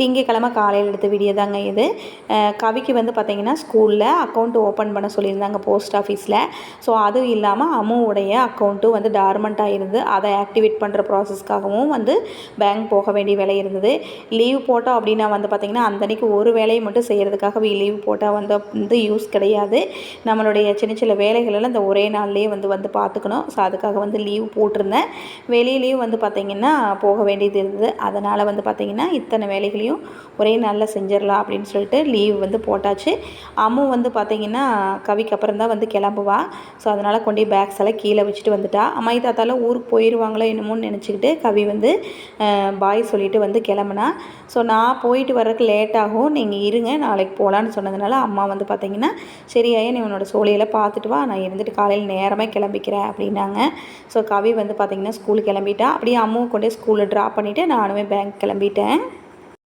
திங்கக்கிழமை காலையில் எடுத்த வீடியோ தாங்க இது. கவிக்கு வந்து பார்த்திங்கன்னா ஸ்கூலில் அக்கௌண்ட் ஓப்பன் பண்ண சொல்லியிருந்தாங்க போஸ்ட் ஆஃபீஸில் ஸோ அதுவும் இல்லாமல் அம்மாவுடைய அக்கௌண்ட்டும் வந்து டார்மெண்ட் ஆகிருந்து அதை ஆக்டிவேட் பண்ணுற ப்ராசஸ்க்காகவும் வந்து பேங்க் போக வேண்டிய வேலை இருந்தது. லீவ் போட்டோம் அப்படின்னா வந்து பார்த்திங்கன்னா அந்தன்னைக்கு ஒரு வேலையை மட்டும் செய்கிறதுக்காக லீவ் போட்டால் வந்து வந்து யூஸ் கிடையாது. நம்மளுடைய சின்ன சின்ன வேலைகளெல்லாம் இந்த ஒரே நாள்லேயே வந்து வந்து பார்த்துக்கணும் ஸோ அதுக்காக வந்து லீவ் போட்டிருந்தேன். வெளியிலையும் வந்து பார்த்திங்கன்னா போக வேண்டியது இருந்தது. அதனால் வந்து பார்த்திங்கன்னா இத்தனை வேலைகளையும் ஒரே நாளில் செஞ்சிடலாம் அப்படின்னு சொல்லிட்டு லீவ் வந்து போட்டாச்சு. அம்மு வந்து பார்த்திங்கன்னா கவிக்கு அப்புறம் தான் வந்து கிளம்புவா. ஸோ அதனால் கொண்டு பேக்ஸ் எல்லாம் கீழே வச்சுட்டு வந்துட்டா. அம்மாயி தாத்தாலாம் ஊருக்கு போயிடுவாங்களோ என்னமோன்னு நினச்சிக்கிட்டு கவி வந்து பாய் சொல்லிட்டு வந்து கிளம்புனா. ஸோ நான் போயிட்டு வர்றதுக்கு லேட் ஆகும். நீங்கள் இருங்க நாளைக்கு போகலான்னு சொன்னதுனால அம்மா வந்து பார்த்தீங்கன்னா சரியாய நீ உன்னோட சோழையெல்லாம் பார்த்துட்டு வா. நான் இருந்துட்டு காலையில் நேரமே கிளம்பிக்கிறேன் அப்படின்னாங்க. ஸோ கவி வந்து பார்த்தீங்கன்னா ஸ்கூலுக்கு கிளம்பிட்டா. அப்படியே அம்மாவும் கொண்டு ஸ்கூலில் ட்ராப் பண்ணிவிட்டு நானுமே பேங்க் கிளம்பிட்டேன்.